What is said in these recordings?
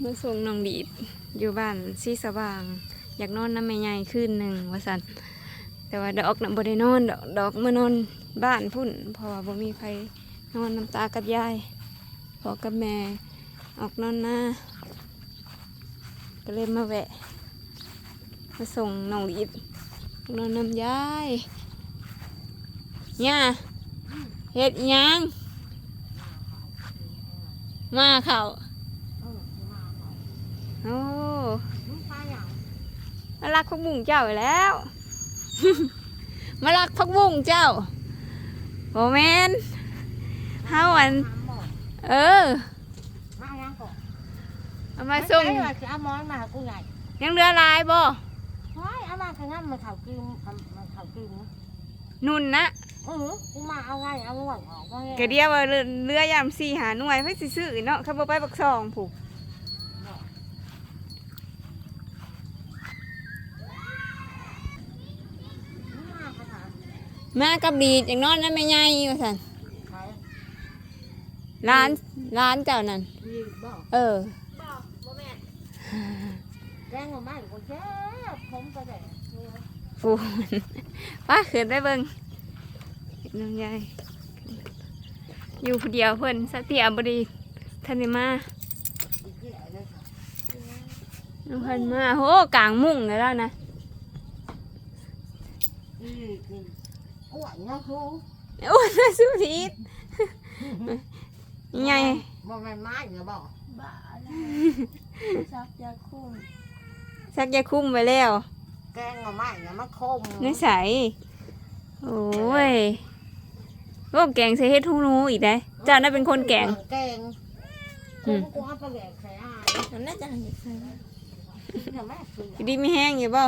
มื่อส่งน้องดีดอยู่บ้านซีสว่าง อยากนอนน้ำแม่ใหญ่คืนหนึ่งว่าสันแต่ว่าดอกน่ะบ่ได้นอนดอกดอกมื่อนอนบ้านพุ่นเพราะว่าบ่มีใครนอนน้ำตากับยายพอกับแม่ออกนอนหน้าก็เลยมาแวะ มาส่งน้องดีดนอนน้ำยายเนี่ยเฮ็ดยังมาเข่า โอ้มารักพักบุ้งเจ้าอีกแล้ว มารักพักบุ้งเจ้าโอแมนเฮาอันเออมายังก่อนเอามาส่ง ไอ้ว่าสิเอาหมอนมาให้กูใหญ่ยังเรือลายบ่เฮ้ยเอามาข้างนั้นมาเข่ากินมาเข่ากินนุ่นนะเออกูมาเอาไงเอาหวังออกว่าไงกะเดียวว่าเรือเรือยามสี่หาหน่วยเพื่อสิซื้อเนาะเขาบ่ไปปักซองผูก มากับดีดอย่างนอนนั่นไม่ใหญ่ว่าสันใครร้านร้านเจ้านั่นยีบ่เออแกงมาบ้านกูเจ็บผมก็ได้ฟูนป้าเขินได้เบิ่งน้องยายอยู่ผู้เดียวเพิ่นสติอบดีทันได้มาอีกเกี่ยเลยค่ะน้องเพิ่นมาโหกลางมุ้งเลยแล้วนะ อีกิน อ้วนนะครูโอ้ยน่าสู้ทีดยังไงบ่แม่นไม้เหรอบ่บ้าแล้วซักยาคุ้มสักยาคุ้มไปแล้ว แกงมาไม้เนี่ยมันคมนิสัยโอ้ยโอ้แกงใส่เฮ็ดทูนูอีกได้เจ้าน่าเป็นคนแกงแกงอืกูมกูเอาไปแหลกใส่อายมันน่าจะหันใส่ทำไมคือดีไม่แห้งอยู่บ่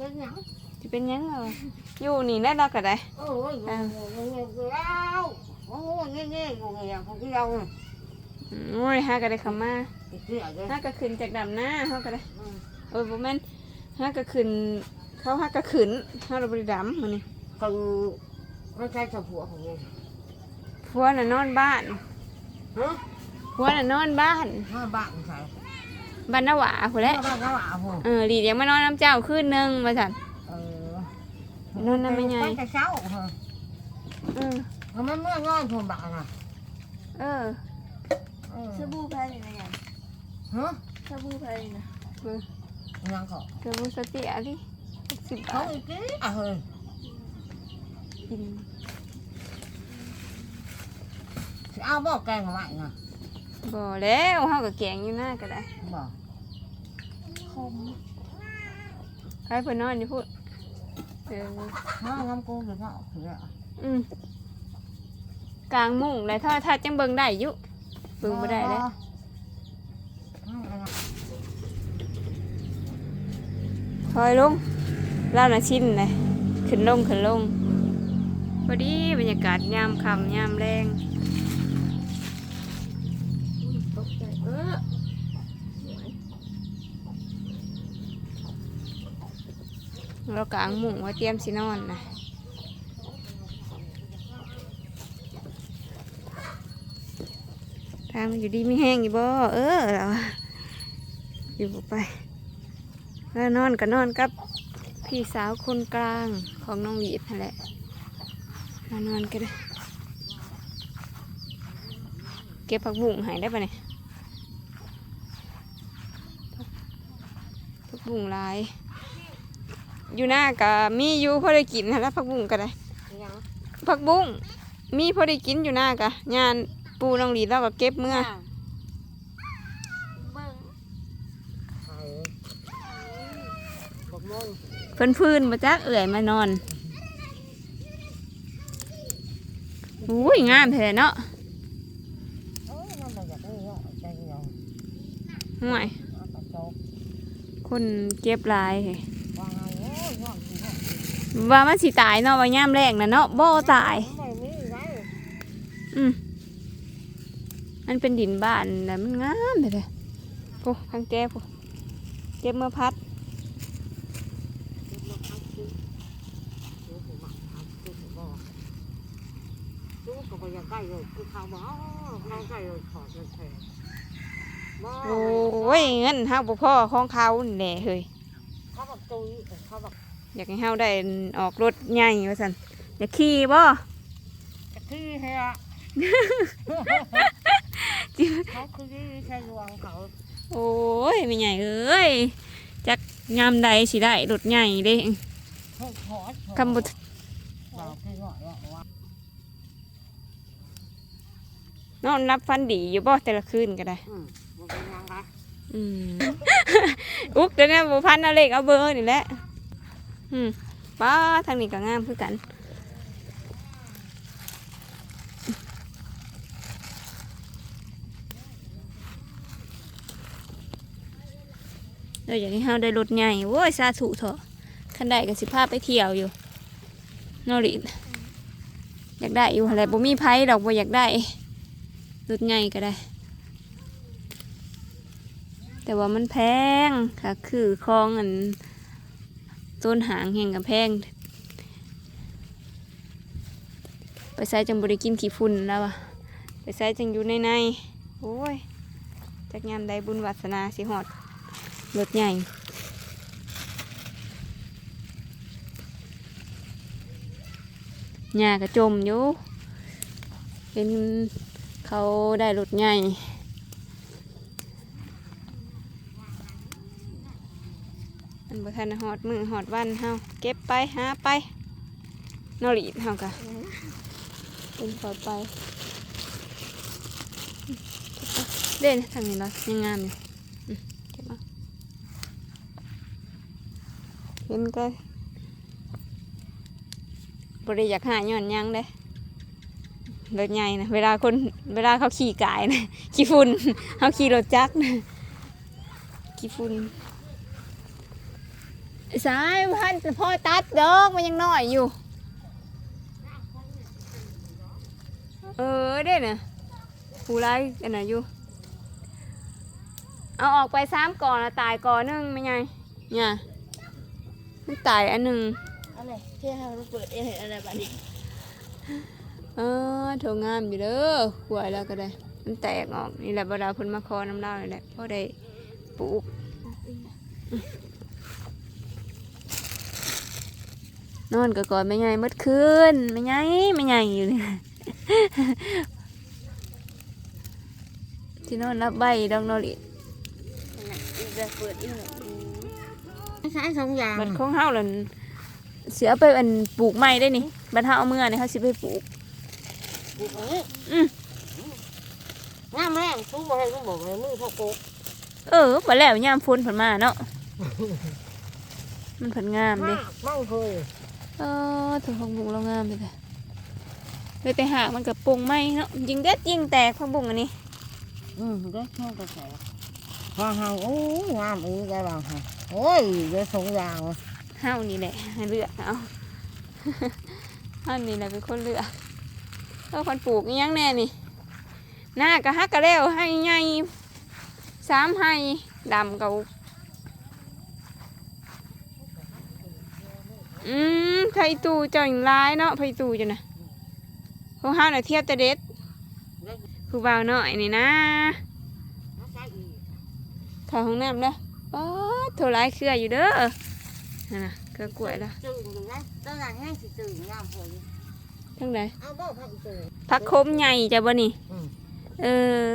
เออเป็นหยังจะเป็นหยังเหรออยู่นี่ได้เราก็ได้โอ้ยงงงงงแล้วโอ้ยเงี้ยเงี้ยงงเงี้ยของเราอืมโอ้ยฮาก็ได้คำมาอีกเกี่ยเลยฮาก็ขึ้นจากดำหน้าเฮาก็ได้เออบ่แม่นฮาก็ขึ้นเขาฮาก็ขึ้นเฮาเราบ่ได้ดำมื้อนี้คือไม่ใช่เฉพาะของเราผัวน่ะนอนบ้านฮะผัวน่ะนอนบ้านห้าบ้านใส่ บ้านนาหวาพุ่นแหละบ้านเขาอะผมเออลีดยังมานอนน้ำเจ้าคืนนึงว่าซั่น เออนู่นน่ะไม่ใหญ่ไปแต่เช้าเหรอเออมันเมื่อนอนผมบ้านอะเออเออสบู่แพ้ยังไงกันฮะสบู่แพ้นะยังเขาเดี๋ยวมึงสติอะดิสิบเขาบาทอีกทีอะเฮ้ยกินเอาบอกแกงมาใหม่นะบ่แล้วเฮาก็แกงอยู่หน้าก็ได้ บอกคมใครเพิ่นนอนอยู่พูดเออห้าน้ำกูหรือเปล่าถืออะอืมกลางมุ้งแล้วถ้าถ้าจังเบิ่งได้อยู่เบิ่งบ่ได้เลยคอยลงลาวน่ะชินเลยขึ้นลงขึ้นลงพอดีบรรยากาศยามค่ำยามแรง เรากลางมุ้งไว้เตรียมสินอนนะทางมันอยู่ดีไม่แห้งอยู่บ่เออเราอยู่ไป แล้วนอนก็นอนกับพี่สาวคนกลางของน้องหลีดนั่นแหละมานอนกันเลยเก็บผักบุ้งหายได้ปะเนี่ยผักบุ้งลาย อยู่หน้าก็มีอยู่พอได้กินนะแล้วผักบุ้งก็ได้ยังผักบุ้งมีพอได้กินอยู่หน้ากะงานปูน้องหลีดเราก็เก็บเมื่อเบิ่งใส่บอกมึงเพิ่นพื้นมาจักเอื่อยมานอนอุ้ยงามแท้เนาะเอ้ยมันอยากได้เนาะใจเดียวห่วยเอาไปโจกคนเก็บหลายเฮ้ ว่าไงโอ้ยยอดสิเนาะว่ามันสิตายเนาะว่ายามแรงน่ะเนาะบ่ตายไม่มีไรอืมมันเป็นดินบ้านแต่มันงามเลยเลยโอ้ข้างแก้พเก็บเมื่อพัด chú có bây giờ cây rồi cứ thao bó nó cây rồi khỏi rồi thể บ่โอ้ยเงินเฮาบ่พอของเขานี่แหละเฮ้ยเขาบอกตุยเขาบอก อยากให้เฮาได้ออกรถใหญ่ว่าซั่นอยากขี่บ่กะที่เฮียจิเขาคือที่ใช้ดวงเขาโอ้ยไม่ใหญ่เอ้ยจักงามใดสิได้รถใหญ่เด้หกหอดคำบ่บอกที่หน่อยว่าว่านอนรับฟันดีอยู่บ่แต่ละคืนก็ได้อืมมันเป็นยังไงอืมอุ๊กเดี๋ยวนี้บ่พันเอาเลขเอาเบอร์นี่แหละ อืมป้าทางนี้ก็งามคือกันเดี๋ยวอย่างนี้เฮาได้รถใหญ่โว้ยสาธุเถอะคันได้ก็สิพาไปเที่ยวอยู่นอรินอยากได้อยู่อะไรบ่มีไผดอกบ่อยากได้รถใหญ่ก็ได้ แต่ว่ามันแพงค่ะคือคลองอัน ต้นหางแห่งกับแพง ไปใส่จังบริกินขี้ฝุ่นแล้วอะไปใส่จังอยู่ในในโอ้ยจากงามใดบุญวัสนาสิหอดรถใหญ่หญ้ากระจมอยู่เห็นเขาได้รถใหญ่ อัน บ่ทันหอดมือหอดวันเฮาเก็บไปหาไปนอรีดเฮากะเป็นปล่อยไปเด่นทางนี้ละยังงามอยู่อืมเก็บมาเห็นก็บริอยากหาย้อนหยังเด้รถใหญ่นะเวลาคนเวลาเขาขี่กายนะ ขี้ฝุ่นเขาขี่รถจักรนะขี้ฝุ่น สายพันพ่อตัดดอกมันยังน้อยอยู่ เออเด้น่ะผู้ไรกันน่ะอยู่ เอาออกไปสามก่อนละตายก่อนหนึงไม่ไงเนี่ยมันตายอันหนึ่งอะไรที่ให้เราเปิดเองเห็นอะไรแบบนี้เออโถงามอยู่เด้อขวายแล้วก็ได้ มันแตกออกนี่แหละบดาเพุ่นมาคอน้ำเล่านี่แหละพอได้ปลูก นอนก็ก่อนไม่ไงมืดคืนไม่ไงไม่ไงอยู่นี่ที่นอนรับใบดอกนอริอีกแบบเปิดอีกหน่อยใช้สองอย่างบัดของเฮาล่ะเสียไปอันปลูกไม้ได้นี่บัดเฮาเอาเมื่อนี่เขาสิไปปลูกปลูกนี้อืมงามแรงทุกบ่ให้ทุกบ่ให้มือพวกปลูกเออบ่แล้วยามฝนเพิ่นมาเนาะมันเพิ่นงามเด้มั่งเคย เออถูกของบุงเรางามเลยแต่เลยแต่หากมันกับปรุงไม้เนาะยิงเด็ดยิงแตกพักบุงอันนี้ อืมได้ช่องกระแสพาหางโอ้ยงามอีกได้บ้างค่ะโอ้ยเดี๋ยวสองอย่างเฮานี่แหละให้เลือกเอาเฮานี่แหละเป็นคนเลือกเออคนปลูกอิหยังแน่นี่หน้ากะฮักกะแล้วให้ใหญ่สามให้ดำเกาอืม ไผตูเจ้าอย่างร้ายเนาะไผตู่จ้ะนะของเฮาน่ะเทียบแต่เด็ดคือเบาหน่อยนี่นะเข้าห้องน้ำเด้อป๊าดโทรไลน์เครืออยู่เด้อนั่นน่ะเครือกล้วยแล้วจืดนะต้นนั้นให้สิตื่นงามพอทั้งใดเอาบ่พักตื่นพักคมใหญ่จ้ะบ่นี่เออ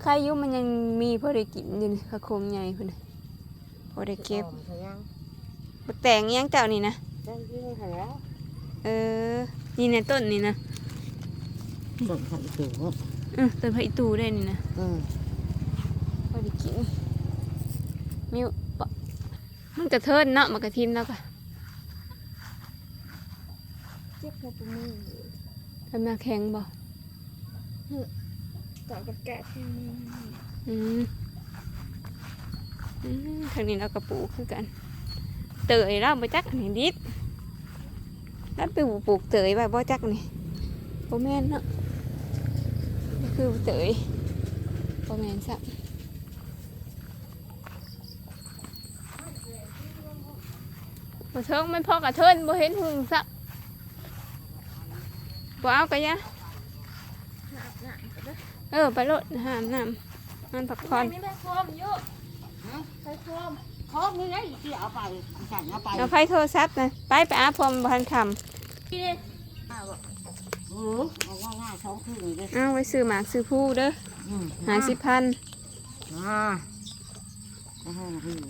ใครยุมันยังมีพอได้กินอยู่นี่พักคมใหญ่พุ่นพอได้เก็บแต่งยังเจ้านี่นะ ได้ยินเถอะแล้วเออ นี่ในต้นนี่นะต้นพักตื่นอือต้นพระอีตูได้นี่นะอืมพอได้กินมีปะมันกระเทินเนาะมันกระทิมแล้วก็เจ็บหัวปุ่มมือทำหน้าแข็งบ่ต่อกับแกะที่มืออืมอืมทางนี้เรากระปูคือกัน เตยเราบ่จักนนี้ดิดแล้วไปปลูกเตยไว้บ่จักนี่บ่แม่นเนาะคือเตยบ่แม่นซะบ่เทิงมันพอกระเทินบ่เห็นหุงซะบ่เอากะยะเออไปโลดหามน้ำนอนพักผ่อนนี่ไปโคมเยอะไปโคม เขาไม่ได้ที่เอาไปสั่งเอาไปเอาไฟโทรศัพท์นะไปไปอาพรมบ้านคพี่เลยเออเอาง่ายๆสองคืนเด้อำเอาไว้ซื้อหมากซื้อผู้เด้ออืมหาสิบพันอ่าโอ้โหหิว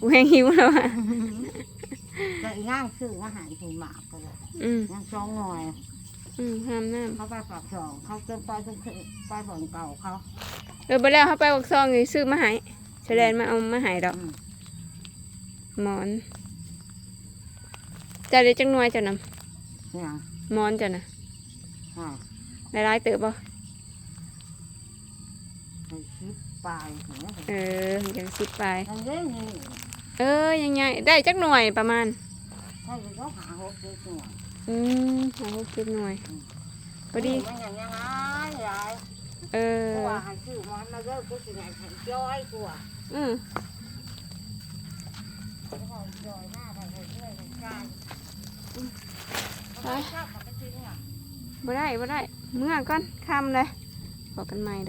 กูแหงหิวแล้วอะแต่อีง่างซื้อมาหายถึงหมากก็เลยอืมยังสองหน่อย อืมห้ามน้เขาไปปากสองเขาเกินไปทุกคืนไปบ่อนเก่าเขาำเออไปแล้วเขาไปบอกซองอยู่ซื้อมาให้แสดงมาเอามาให้ดอกอืม หมอนจะได้จังหน่วยจ้ะนเนี่ยำหมอนจ้ะนะอ่าหลายๆเติบบ่ไปคิดไปเห็นไหมเออจังสิบไป ทางเรื่องนี้เออยังไงได้จักหน่วยประมาณ ถ้าจะต้องหาหกเจ็ดหน่วยอืมหาหกสิบหน่วยพอดี มันอย่างยังไงยายเออตัวให้ซื้อมันมาเลิกกูสิไงแข็งจ้อยตัวอืมจ้อยหน้าไปเรื่อยๆการ ไปชอบกับไปจริงอะบ่ได้บ่ได้ เมื่อก่อนคำเลยบอกกันใหม่เด้อ